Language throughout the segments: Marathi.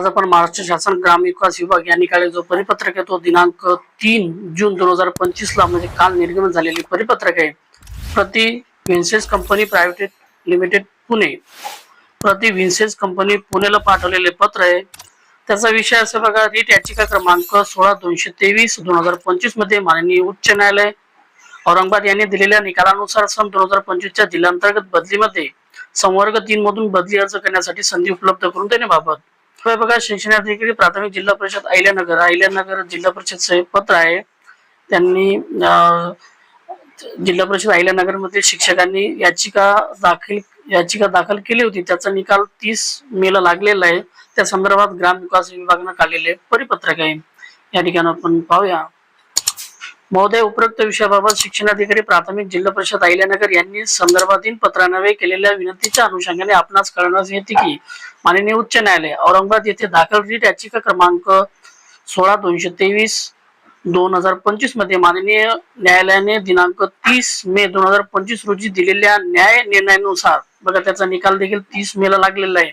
आज आपण महाराष्ट्र शासन ग्रामविकास विभाग या निकाली जो परिपत्रक आहे तो दिनांक तीन जून दोन हजार पंचवीस ला म्हणजे काल निर्गमन झालेली परिपत्रक आहे. प्रति Vinces company private limited Pune. प्रति विन्सेस कंपनी पुणेला पाठवलेले पत्र आहे. त्याचा विषय असं बघा रीट याचिका क्रमांक सोळा दोनशे तेवीस दोन हजार पंचवीसमध्ये माननीय उच्च न्यायालय औरंगाबाद यांनी दिलेल्या निकालानुसार सन दोन हजार पंचवीसच्या जिल्हांतर्गत बदलीमध्ये संवर्ग तीन मधून बदली अर्ज करण्यासाठी संधी उपलब्ध करून देण्याबाबत बघा शिक्षणाधिकारी प्राथमिक जिल्हा परिषद अहिल्यानगर. अहिल्यानगर जिल्हा परिषदचे पत्र आहे. त्यांनी जिल्हा परिषद अहिल्यानगर मधील शिक्षकांनी याचिका दाखल याचिका दाखल केली होती. त्याचा निकाल तीस मे ला लागलेला आहे. त्या संदर्भात ग्राम विकास विभागानं काढलेले परिपत्रक आहे. या ठिकाणी आपण पाहूया. महोदय उपरोक्त विषयाबाबत शिक्षणाधिकारी प्राथमिक जिल्हा परिषद अहिल्यानगर यांनी संदर्भातील पत्रान्वये केलेल्या विनंतीच्या अनुषंगाने आपणास कळण्यास येते की माननीय उच्च न्यायालय औरंगाबाद येथे दाखल रीट याचिका क्रमांक सोळा दोनशे तेवीस दोन हजार पंचवीसमध्ये माननीय न्यायालयाने दिनांक तीस मे दोन हजार पंचवीस रोजी दिलेल्या न्याय निर्णयानुसार बघा त्याचा निकाल देखील तीस मे ला लागलेला आहे.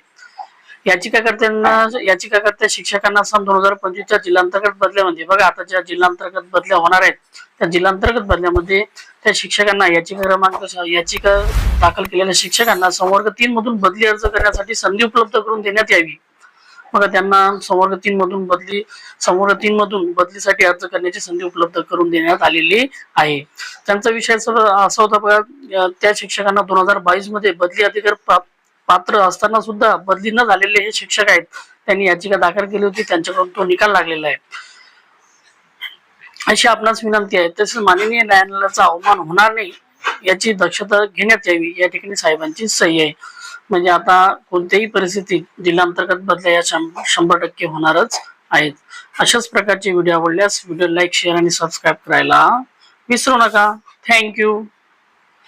याचिकाकर्त्यांना याचिकाकर्त्या शिक्षकांना सन दोन हजार पंचवीसच्या जिल्हांतर्गत बदल्यामध्ये बघा आता ज्या जिल्हांतर्गत बदल्या होणार आहेत त्या जिल्हांतर्गत बदल्यामध्ये त्या शिक्षकांना याचिका क्रमांक याचिका दाखल केलेल्या शिक्षकांना संवर्ग तीन मधून बदली अर्ज करण्यासाठी संधी उपलब्ध करून देण्यात यावी. बघा त्यांना संवर्ग तीन मधून बदली संवर्ग तीन मधून बदलीसाठी अर्ज करण्याची संधी उपलब्ध करून देण्यात आलेली आहे. त्यांचा विषय असा होता बघा त्या शिक्षकांना दोन हजार बावीसमध्ये बदली अधिकार प्राप्त पात्र असताना सुद्धा बदली न झालेले हे शिक्षक आहेत. त्यांनी याचिका दाखल केली होती. त्यांच्याकडून तो निकाल लागलेला आहे. अशी आपणास विनंती आहे. तसेच माननीय न्यायालयाचा अवमान होणार नाही याची दक्षता घेण्यात यावी. या ठिकाणी साहेबांची सही आहे. म्हणजे आता कोणत्याही परिस्थितीत जिल्हांतर्गत बदल्या या शंभर टक्के होणारच आहेत. अशाच प्रकारचे व्हिडिओ आवडल्यास व्हिडिओ लाईक शेअर आणि सबस्क्राईब करायला विसरू नका. थँक्यू.